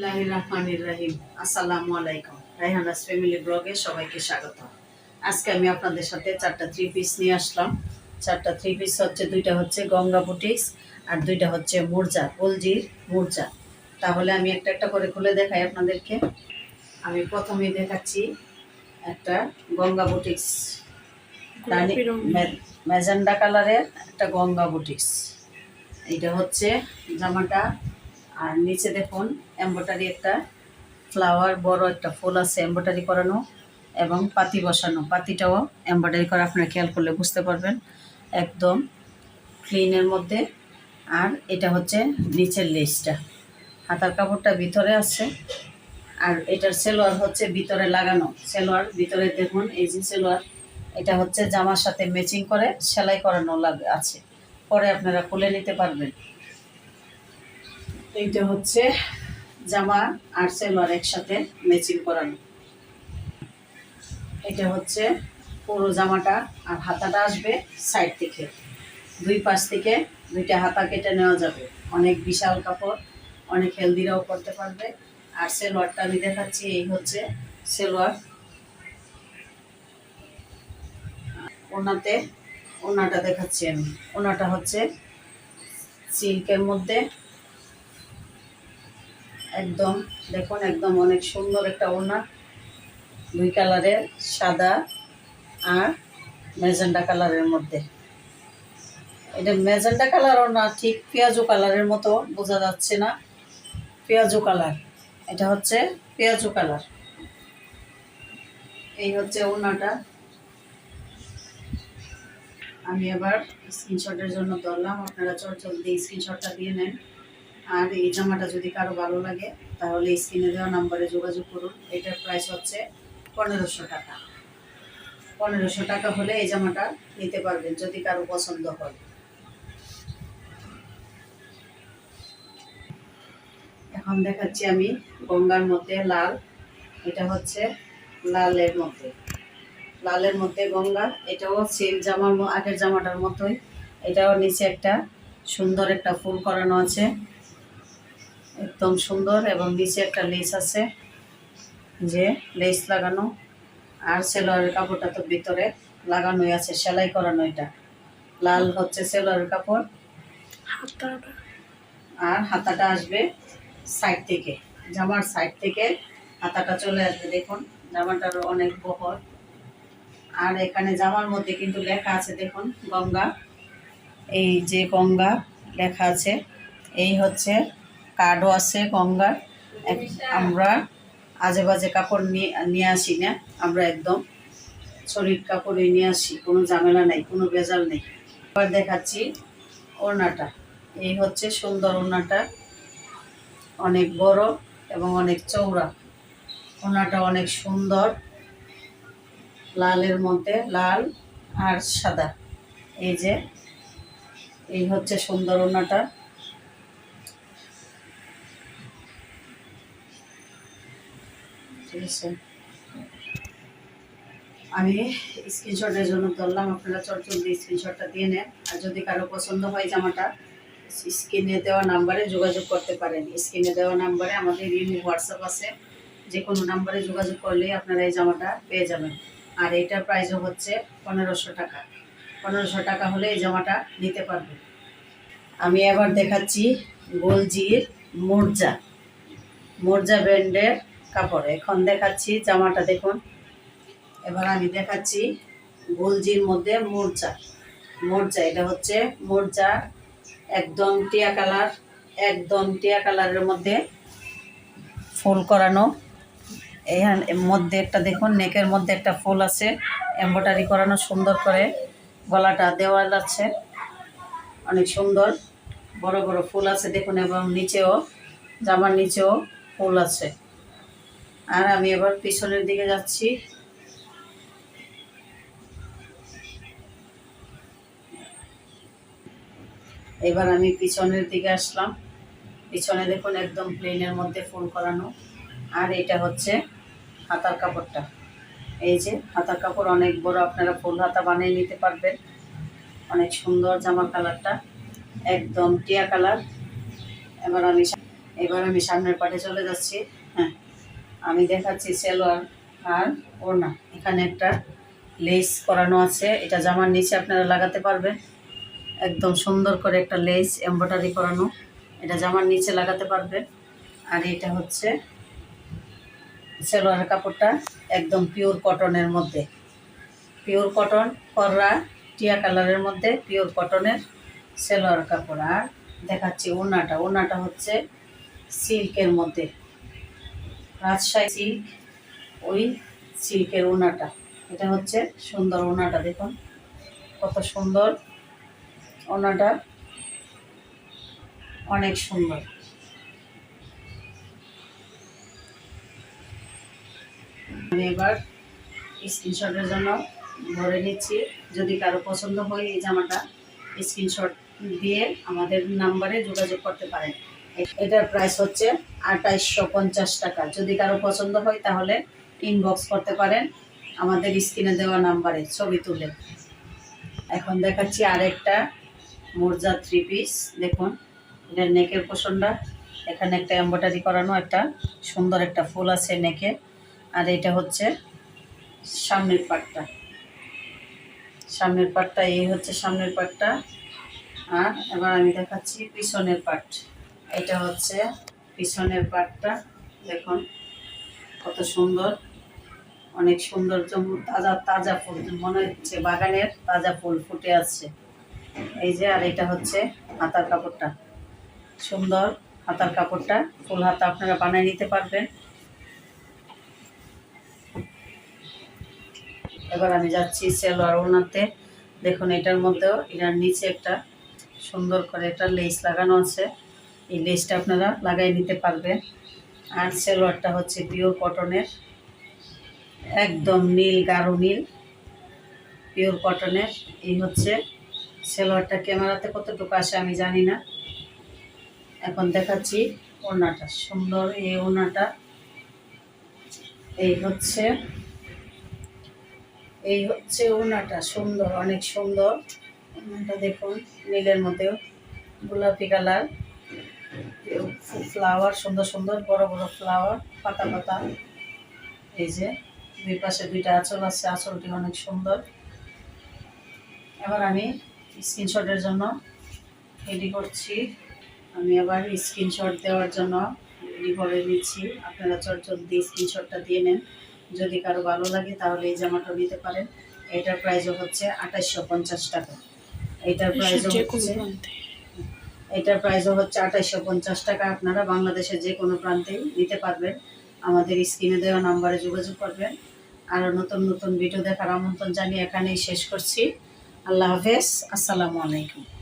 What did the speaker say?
বিসমিল্লাহির রহমানির রহিম। আসসালামু আলাইকুম। রাইহানাস ফ্যামিলি ব্লগে সবাইকে স্বাগত। আজকে আমি আপনাদের সাথে চারটা থ্রি পিস নিয়ে আসলাম। চারটা থ্রি পিস হচ্ছে দুইটা হচ্ছে গঙ্গা বুটিক্স আর দুইটা হচ্ছে মুরজা গোলজির মুরজা। তাহলে আমি একটা একটা করে খুলে দেখাই আপনাদেরকে। আমি প্রথমেই দেখাচ্ছি একটা গঙ্গা বুটিক্স। ম্যাজেন্ডা কালারের একটা গঙ্গা বুটিক্স। এইটা হচ্ছে জামাটা। আর নিচে দেখুন এম্ব্রয়ডারি একটা ফ্লাওয়ার, বড় একটা ফুল আছে এম্ব্রয়ডারি করানো এবং পাতি বসানো। পাতিটাও এম্ব্রয়ডারি করা আপনারা খেয়াল করলে বুঝতে পারবেন। একদম ক্লিনের মধ্যে। আর এটা হচ্ছে নিচের লেসটা। হাতার কাপড়টা ভিতরে আছে। আর এটার সেলোয়ার হচ্ছে ভিতরে লাগানো। সেলোয়ার ভিতরে দেখুন, এই যে সেলোয়ার, এটা হচ্ছে জামার সাথে ম্যাচিং করে, সেলাই করানো লাগে, আছে। পরে আপনারা খুলে নিতে পারবেন। এইটা হচ্ছে জামা আর সেলোয়ার একসাথে ম্যাচিং করানো। এটা হচ্ছে পুরো জামাটা আর হাতাটা আসবে সাইড থেকে। দুই পাশ থেকে দুইটা হাতা কেটে নেওয়া যাবে। অনেক বিশাল কাপড়, অনেক হেলদিরাও করতে পারবে। আর সেলোয়ারটা আমি দেখাচ্ছি, এই হচ্ছে সেলোয়ার। ওনাতে, ওনাটা দেখাচ্ছি আমি। ওনাটা হচ্ছে সিল্কের মধ্যে একদম, দেখুন একদম অনেক সুন্দর একটা ওনা দুই কালারের, সাদা আর মেজেন্ডা কালারের মধ্যে। এটা মেজেন্ডা কালারও না, ঠিক পেঁয়াজু কালারের মতো, বোঝা যাচ্ছে না। পেঁয়াজু কালার, এটা হচ্ছে পেঁয়াজু কালার। এই হচ্ছে ওনাটা আমি এবার স্ক্রিনশটের জন্য ধরলাম, আপনারা চট জলদি স্ক্রিনশটটা দিয়ে নেন। আর এই জামাটা যদি কারও ভালো লাগে, তাহলে স্ক্রিনে দেওয়া নাম্বারে যোগাযোগ করুন। এটার প্রাইস হচ্ছে পনেরোশো টাকা। পনেরোশো টাকা হলে এই জামাটা নিতে পারবেন যদি কারও পছন্দ হয়। এখন দেখাচ্ছি আমি গঙ্গার মধ্যে লাল। এটা হচ্ছে লালের মধ্যে। লালের মধ্যে গঙ্গা, এটাও সেম জামার আগের জামাটার মতোই। এটাও নিচে একটা সুন্দর একটা ফুল করানো আছে। একদম সুন্দর এবং নিচে একটা লেস আছে যে লেস লাগানো। আর সেলোয়ারের কাপড়টা তো ভিতরে লাগানোই আছে সেলাই করানো এটা। লাল হচ্ছে সেলোয়ারের কাপড়। আর হাতাটা আসবে সাইড থেকে। জামার সাইড থেকে হাতাটা চলে আসবে দেখুন। জামাটার অনেক বহর। আর এখানে জামার মধ্যে কিন্তু লেখা আছে দেখুন গঙ্গা। এই যে গঙ্গা লেখা আছে এই হচ্ছে কার্ডও আছে গঙ্গার। আমরা আজে বাজে কাপড় নিয়ে নিয়ে আসি না। আমরা একদম শরীর কাপড়ই নিয়ে আসি, কোনো ঝামেলা নেই, কোনো ভেজাল নেই। এবার দেখাচ্ছি ওড়নাটা। এই হচ্ছে সুন্দর ওড়নাটা। অনেক বড় এবং অনেক চৌড়া ওড়নাটা অনেক সুন্দর। লালের মধ্যে লাল আর সাদা। এই যে, এই হচ্ছে সুন্দর ওড়নাটা। ঠিক আছে আমি স্ক্রিনশটের জন্য ধরলাম, আপনারা চট জলদি স্ক্রিনশটটা দিয়ে নেন। আর যদি কারও পছন্দ হয় জামাটা স্ক্রিনে দেওয়া নাম্বারে যোগাযোগ করতে পারেন। স্ক্রিনে দেওয়া নাম্বারে আমাদের ইউনি হোয়াটসঅ্যাপ আছে। যে কোনো নাম্বারে যোগাযোগ করলেই আপনারা এই জামাটা পেয়ে যাবেন। আর এইটার প্রাইসও হচ্ছে পনেরোশো টাকা। পনেরোশো টাকা হলে এই জামাটা নিতে পারবেন। আমি এবার দেখাচ্ছি গোলজির মোর্জা। মোর্জা ব্র্যান্ডের কাপড়। এখন দেখাচ্ছি জামাটা, দেখুন। এবার আমি দেখাচ্ছি গোলজির মধ্যে মোর্চা। মোর্চা, এটা হচ্ছে মোর্চা, একদম টিয়া কালার, একদম টিয়া কালারের মধ্যে ফুল করানো। এখান, মধ্যে একটা, দেখুন নেকের মধ্যে একটা ফুল আছে এম্ব্রয়ডারি করানো, সুন্দর করে গলাটা দেওয়া আছে অনেক সুন্দর, বড় বড় ফুল আছে, দেখুন, এবং নিচেও, জামার নিচেও ফুল আছে। আর আমি এবার পিছনের দিকে যাচ্ছি। এবার আমি পিছনের দিকে আসলাম। পিছনে দেখুন একদম প্লেনের মধ্যে ফুল করানো। আর এটা হচ্ছে হাতার কাপড়টা। এই যে হাতার কাপড় অনেক বড়, আপনারা ফুল হাতা বানিয়ে নিতে পারবেন। অনেক সুন্দর জামার কালারটা, একদম টিয়া কালার। এবার আমি এবার আমি সামনের পাটে চলে যাচ্ছি। হ্যাঁ আমি দেখাচ্ছি সেলোয়ার আর ওড়না। এখানে একটা লেস করানো আছে। এটা জামার নিচে আপনারা লাগাতে পারবেন। একদম সুন্দর করে একটা লেস এমব্রয়ডারি করানো এটা জামার নিচে লাগাতে পারবেন। আর এটা হচ্ছে সেলোয়ার কাপড়টা একদম পিওর কটনের মধ্যে। পিওর কটন কররা টিয়া কালারের মধ্যে পিওর কটনের সেলোয়ার কাপড়। আর দেখাচ্ছি ওনাটা ওনাটা হচ্ছে সিল্কের মধ্যে। রাজশাহী সিল্ক ওই সিল্কের ওনাটা। এটা হচ্ছে সুন্দর ওনাটা, দেখুন। কত সুন্দর ওনাটা। অনেক সুন্দর। আমি এবার স্ক্রিনশটের জন্য ভরে নিচ্ছি। যদি কারও পছন্দ হয় এই জামাটা স্ক্রিনশট দিয়ে আমাদের নাম্বারে যোগাযোগ করতে পারেন। এটার প্রাইস হচ্ছে আঠাইশশো পঞ্চাশ টাকা। যদি কারও পছন্দ হয়, তাহলে ইনবক্স করতে পারেন। আমাদের স্ক্রিনে দেওয়া নাম্বারে ছবি তুলে। এখন দেখাচ্ছি আরেকটা মোরজা থ্রি পিস দেখুন, এটার নেকের পোষণটা। এখানে একটা এম্ব্রয়ডারি করানো, একটা সুন্দর একটা ফুল আছে নেকে আর এটা হচ্ছে সামনের পাটটা। সামনের পাটটা, এই হচ্ছে সামনের পাটটা। আর এবার আমি দেখাচ্ছি পিছনের পাট। এটা হচ্ছে পিছনের পাটটা। দেখুন, কত সুন্দর। অনেক সুন্দর তাজা তাজা ফুল। মনে হচ্ছে বাগানের তাজা ফুল ফুটে আছে এই যে, আর এটা হচ্ছে হাতার কাপড়টা। সুন্দর হাতার কাপড়টা। ফুল হাতা আপনারা বানিয়ে নিতে পারবেন। এবার আমি যাচ্ছি সেলোয়ার ওনাতে দেখুন, এটার মধ্যেও এটার নিচে একটা সুন্দর করে একটা লেস লাগানো আছে। এই লেসটা আপনারা লাগাই নিতে পারবেন। আর সেলোয়ারটা হচ্ছে পিওর কটনের একদম নীল, গাঢ় নীল। পিওর কটনের এই হচ্ছে সেলোয়ারটা ক্যামেরাতে কতটুকু আসে আমি জানি না। এখন দেখাচ্ছি ওড়নাটা, সুন্দর এই ওনাটা এই হচ্ছে এই হচ্ছে ওড়নাটা, সুন্দর, অনেক সুন্দর। ওড়নাটা দেখুন, নীলের মধ্যেও। গোলাপি কালার। ফ্লাওয়ার সুন্দর সুন্দর বড় বড় ফ্লাওয়ার পাতা পাতা। এই যে দুই পাশে দুইটা আঁচল আছে আঁচলটি অনেক সুন্দর। এবার আমি স্ক্রিনশটের জন্য রেডি করছি। আমি আবার স্ক্রিনশট দেওয়ার জন্য রেডি করে নিচ্ছি। আপনারা চটচট দিয়ে স্ক্রিনশটটা দিয়ে নেন। যদি কারও ভালো লাগে তাহলে এই জামাটা নিতে পারেন। এটার প্রাইসও হচ্ছে আঠাশশো পঞ্চাশ টাকা। এটার প্রাইসও হচ্ছে এটার প্রাইসও হচ্ছে আঠাইশো পঞ্চাশ টাকা। আপনারা বাংলাদেশের যে কোনো প্রান্তেই নিতে পারবেন। আমাদের স্ক্রিনে দেওয়া নাম্বারে যোগাযোগ করবেন। আরও নতুন নতুন ভিডিও দেখার আমন্ত্রণ জানিয়ে এখানেই শেষ করছি। আল্লাহ হাফেজ। আসসালামু আলাইকুম।